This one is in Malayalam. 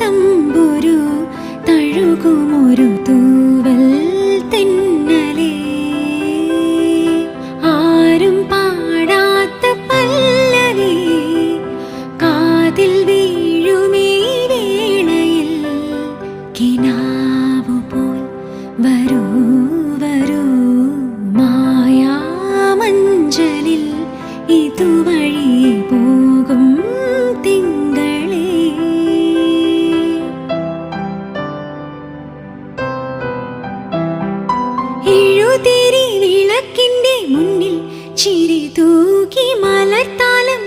തമ്പുരു തഴുകുമൊരു തൂവൽ ആരും പല്ലവി കാതിൽ വീഴുമേ മായാമഞ്ചലിൽ ഇതുവഴി പോകും തിങ്കൾ തിരി വിളക്കിന്റെ മുന്നിൽ ചിരി തൂക്കി മലർത്താലം